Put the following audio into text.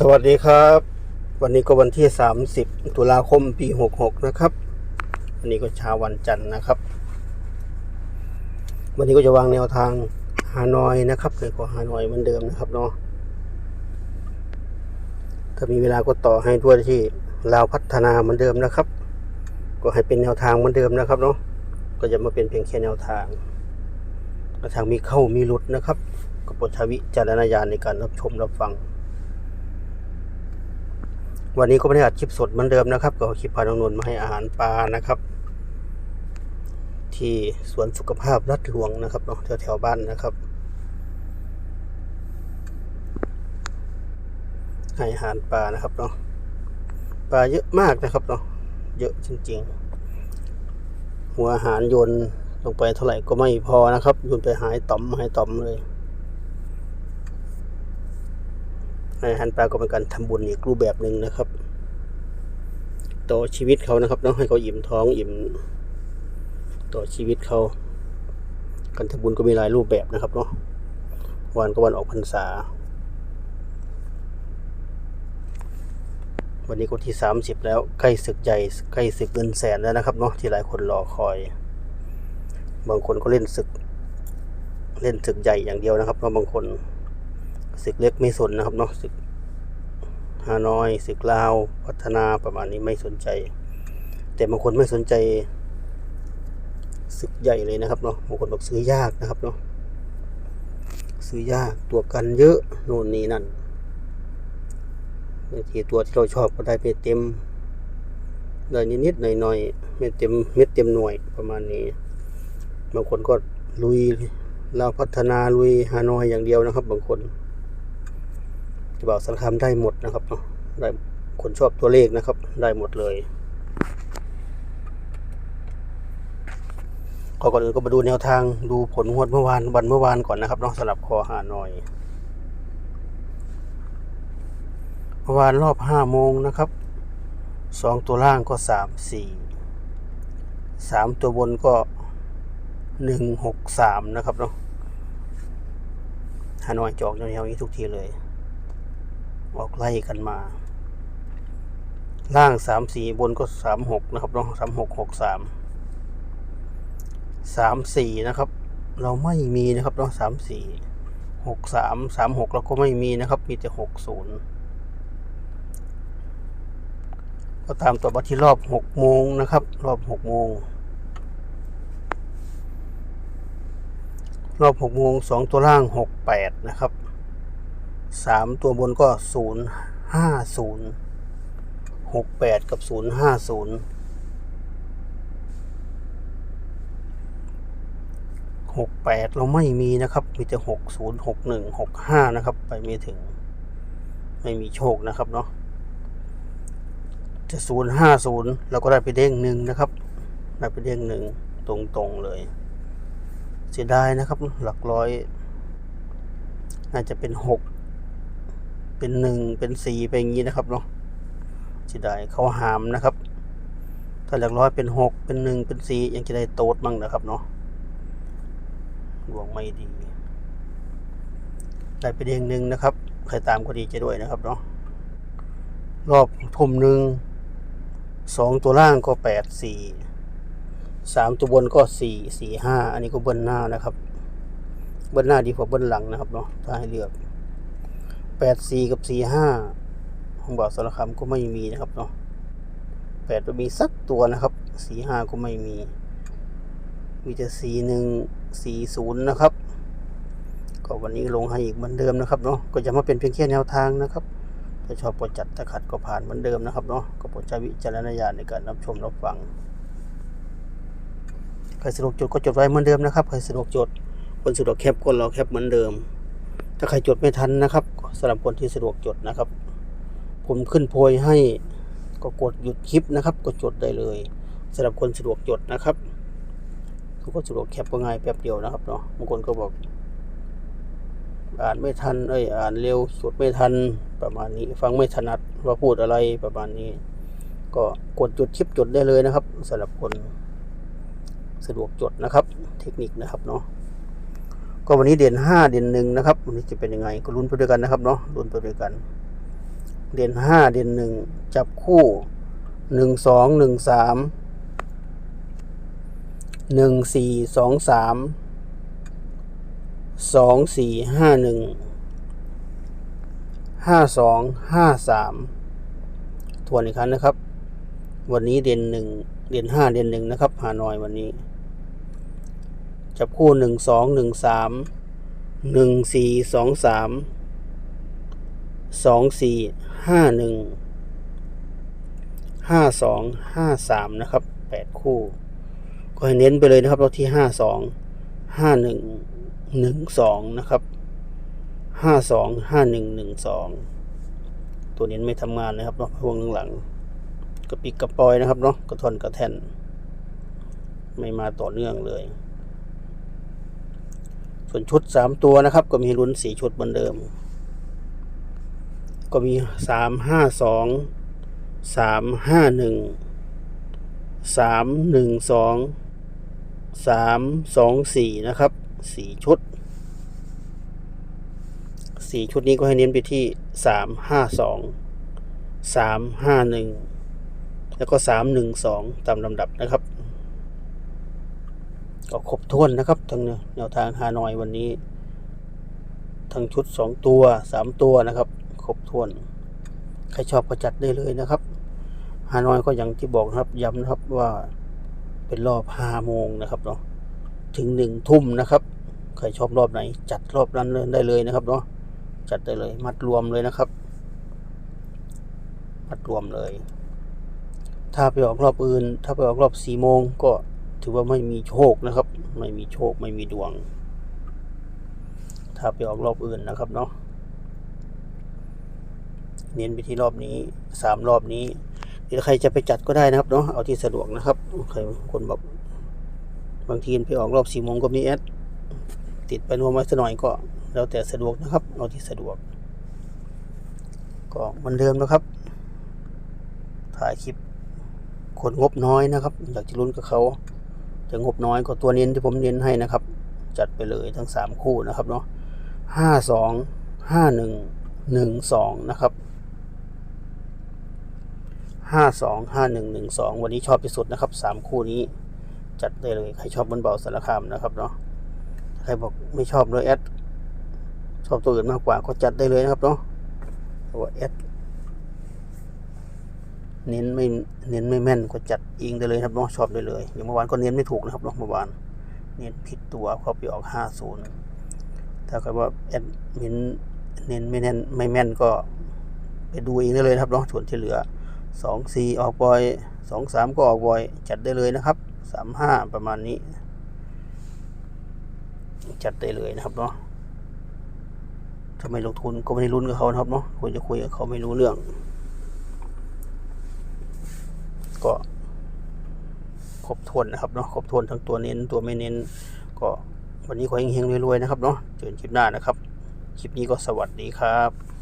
สวัสดีครับ วันนี้ก็วันที่ 30 ตุลาคมปี 66 นะครับ วันนี้ก็เช้าวันจันทร์นะครับ วันนี้ก็จะวางแนวทางฮานอยนะครับเลยก็ฮานอยเหมือนเดิมนะครับเนาะถ้ามีเวลาก็ต่อให้ด้วยที่ลาวพัฒนาเหมือนเดิมนะครับ ก็ให้เป็นแนวทางเหมือนเดิมนะครับเนาะก็จะมาเป็นเพียงแค่แนวทางแนวทางมีเข้ามีหลุดนะครับก็โปรดใช้วิจารณญาณในการรับชมรับฟัง วันนี้ก็ไม่ได้อัดคลิปสดเหมือนเดิมนะครับก็คลิปพาน้องนนท์มาให้อาหารปลานะครับ ที่สวนสุขภาพรัดหลวงนะครับเนาะแถวแถวๆบ้านนะครับให้อาหารปลานะครับเนาะปลาเยอะมากนะครับเนาะเยอะจริง ๆ หัวอาหารโยนลงไปเท่าไหร่ก็ไม่พอนะครับโยนไปหายต่อมหายต่อมเลย ให้อาหารปลาก็เป็นการทำบุญอีกรูปแบบหนึ่งนะครับ ต่อชีวิตเขานะครับเนาะให้เขาอิ่มท้องอิ่มต่อชีวิตเขาการทำบุญก็มีหลายรูปแบบนะครับเนาะวันก็วันออกพรรษา วันนี้ก็ที่สามสิบแล้วใกล้ศึกใหญ่ใกล้ศึกเงินแสนแล้วนะครับเนาะที่หลายคนรอคอย บางคนก็เล่นศึก เล่นศึกใหญ่อย่างเดียวนะครับเนาะบางคน ศึกเล็กไม่สนนะครับเนาะศึกฮานอยศึกลาว พัฒนาประมาณนี้ไม่สนใจ แต่บางคนไม่สนใจศึกใหญ่เลยนะครับเนาะบางคนบอกซื้อยากนะครับเนาะซื้อยากตัวกันเยอะโน่นนี่นั่นบางทีตัวที่เราชอบก็ได้ไปเต็มได้นิดๆหน่อยๆไม่เต็มเม็ดเต็มหน่วยประมาณนี้ บางคนก็ลุยเราวพัฒนาลุยฮานอยอย่างเดียวนะครับ บางคน ที่บอกสารคามได้หมดนะครับเนาะได้คนชอบตัวเลขนะครับ ได้หมดเลยก่อนอื่นก็มาดูแนวทางดูผลงวดเมื่อวานวันเมื่อวานก่อนนะครับเนาะสำหรับคอหาหน่อยเมื่อวานรอบห้าโมงนะครับสองตัวล่างก็สามสี่สามตัวบนก็หนึ่งหกสามนะครับเนาะฮานอยจอกแนวๆอย่างนี้ทุกทีเลย ออกไล่กันมา ล่างสามสี่บนก็สามหกนะครับเนาะสามหกหกสามสามสี่นะครับ เราไม่มีนะครับเนาะสามสี่หกสามสามหกเราก็ไม่มีนะครับ มีแต่หกศูนย์ก็ตามต่อมาที่รอบหกโมงนะครับ รอบหกโมงรอบหกโมงสองตัวล่างหกแปดนะครับ สามตัวบนก็ศูนย์ห้าศูนย์หกแปดกับศูนย์ห้าศูนย์หกแปดเราไม่มีนะครับ มีแต่หกศูนย์หกหนึ่งหกห้านะครับ ไปไม่ถึง ไม่มีโชคนะครับเนาะจะศูนย์ห้าศูนย์เราก็ได้ไปเด้งหนึ่งนะครับ ได้ไปเด้งหนึ่งตรงๆเลย เสียดายนะครับ หลักร้อย น่าจะเป็นหก เป็นหนึ่งเป็นสี่ไปอย่างนี้นะครับเนาะเสียดายเขาหามนะครับ ถ้าหลักร้อยเป็นหกเป็นหนึ่งเป็นสี่ยังจะได้โต๊ดมั่งนะครับเนาะดวงไม่ดี ได้ไปเด้งหนึ่งนะครับ ใครตามก็ดีใจด้วยนะครับเนาะรอบทุ่มหนึ่งสองตัวล่างก็แปดสี่สามตัวบนก็สี่สี่ห้าอันนี้ก็เบิ้ลหน้านะครับ เบิ้ลหน้าดีกว่าเบิ้ลหลังนะครับเนาะถ้าให้เลือก แปดสี่กับสี่ห้าของบ่าวสารคามก็ไม่มีนะครับเนาะแปดไม่มีสักตัวนะครับสี่ห้าก็ไม่มี มีแต่สี่หนึ่งสี่ศูนย์นะครับ ก็วันนี้ลงให้อีกเหมือนเดิมนะครับเนาะก็จะมาเป็นเพียงแค่แนวทางนะครับถ้าชอบโปรดจัดถ้าขัดก็ผ่านเหมือนเดิมนะครับเนาะก็โปรดใช้วิจารณญาณในการรับชมรับฟังใครสะดวกจดก็จดไว้เหมือนเดิมนะครับใครสะดวกจดคนสะดวกแคปก็รอแคปเหมือนเดิม ถ้าใครจดไม่ทันนะครับสำหรับคนที่สะดวกจดนะครับ ผมขึ้นโพยให้ก็กดหยุดคลิปนะครับก็จดได้เลยสำหรับคนสะดวกจดนะครับทุกคนสะดวกแคปก็ง่ายแป๊บเดียวนะครับเนาะบางคนก็บอก อ่านไม่ทันเอ้ยอ่านเร็วจดไม่ทันประมาณนี้ ฟังไม่ถนัดว่าพูดอะไรประมาณนี้ ก็กดจุดคลิปจดได้เลยนะครับสำหรับคนสะดวกจดนะครับ เทคนิคนะครับเนาะ ก็วันนี้เด่นห้าเด่นหนึ่งนะครับวันนี้จะเป็นยังไงก็ลุ้นไปด้วยกันนะครับเนาะลุ้นไปด้วยกัน เด่นห้าเด่นหนึ่งจับคู่หนึ่งสองหนึ่งสามหนึ่งสี่สองสามสองสี่ห้าหนึ่งห้าสองห้าสามทวนอีกครั้งนะครับ วันนี้เด่นหนึ่งเด่นห้าเด่นหนึ่งนะครับฮานอยวันนี้ จับคู่หนึ่งสองหนึ่งสามหนึ่งสี่สองสามสองสี่ห้าหนึ่งห้าสองห้าสามนะครับแปดคู่ ก็ให้เน้นไปเลยนะครับเราที่ห้าสองห้าหนึ่งหนึ่งสองนะครับห้าสองห้าหนึ่งหนึ่งสองตัวเน้นไม่ทำงานนะครับเนาะพวงหลังกระปิกกระปอยนะครับเนาะกระทอนกระแทนไม่มาต่อเนื่องเลย ส่วนชุดสามตัวนะครับ ก็มีลุ้นสี่ชุดเหมือนเดิม ก็มีสามห้าสองสามห้าหนึ่งสามหนึ่งสองสามสองสี่นะครับสี่ชุดสี่ชุดนี้ก็ให้เน้นไปที่สามห้าสองสามห้าหนึ่งแล้วก็สามหนึ่งสองตามลำดับนะครับ ก็ครบถ้วนนะครับทั้งแนวทางฮานอยวันนี้ ทั้งชุดสองตัวสามตัวนะครับ ครบถ้วน ใครชอบก็จัดได้เลยนะครับฮานอยก็อย่างที่บอกนะครับย้ำนะครับว่าเป็นรอบห้าโมงนะครับเนาะถึงหนึ่งทุ่มนะครับ ใครชอบรอบไหน จัดรอบนั้นเลยได้เลยนะครับเนาะจัดได้เลย มัดรวมเลยนะครับ มัดรวมเลย ถ้าไปออกรอบอื่น ถ้าไปออกรอบสี่โมงก็ ถือว่าไม่มีโชคนะครับ ไม่มีโชคไม่มีดวง ถ้าไปออกรอบอื่นนะครับเนาะเน้นไปที่รอบนี้สามรอบนี้เดี๋ยวใครจะไปจัดก็ได้นะครับเนาะเอาที่สะดวกนะครับใครคนแบบบางทีไปออกรอบสี่โมงก็มีแอดติดไปรวมไว้สักหน่อยก็ แล้วแต่สะดวกนะครับ เอาที่สะดวก ก็เหมือนเดิมนะครับ ถ่ายคลิปคนงบน้อยนะครับ อยากจะลุ้นกับเขา จะงบน้อยก็ตัวเน้นที่ผมเน้นให้นะครับ จัดไปเลยทั้งสามคู่นะครับเนาะห้าสองห้าหนึ่งหนึ่งสองนะครับห้าสองห้าหนึ่งหนึ่งสองวันนี้ชอบที่สุดนะครับสามคู่นี้จัดได้เลยใครชอบบนเบาสารคามนะครับเนาะใครบอกไม่ชอบเลยแอดชอบตัวอื่นมากกว่าก็จัดได้เลยนะครับเนาะเพราะว่าแอด เน้นไม่เน้นไม่แม่นก็จัดเองได้เลยครับเนาะชอบได้เลย อย่างเมื่อวานก็เน้นไม่ถูกนะครับเนาะเมื่อวานเน้นผิดตัวเขาไปออกห้าศูนย์ถ้าใครว่าแอดมินเน้นไม่แน่นไม่แม่นก็ไปดูเองได้เลยครับเนาะส่วนที่เหลือสองสี่ออกบ่อยสองสามก็ออกบ่อย จัดได้เลยนะครับสามห้าประมาณนี้ จัดได้เลยนะครับเนาะถ้าไมลงทุนก็ไม่ได้ลุ้นกับเขานะครับเนาะควรจะคุยกับเขาไม่รู้เรื่อง ก็ ครบถ้วนนะครับเนาะครบถ้วนทั้งตัวเน้นตัวไม่เน้น ก็วันนี้ขอเฮงๆรวยๆนะครับเนาะเจอกันคลิปหน้านะครับ คลิปนี้ก็สวัสดีครับ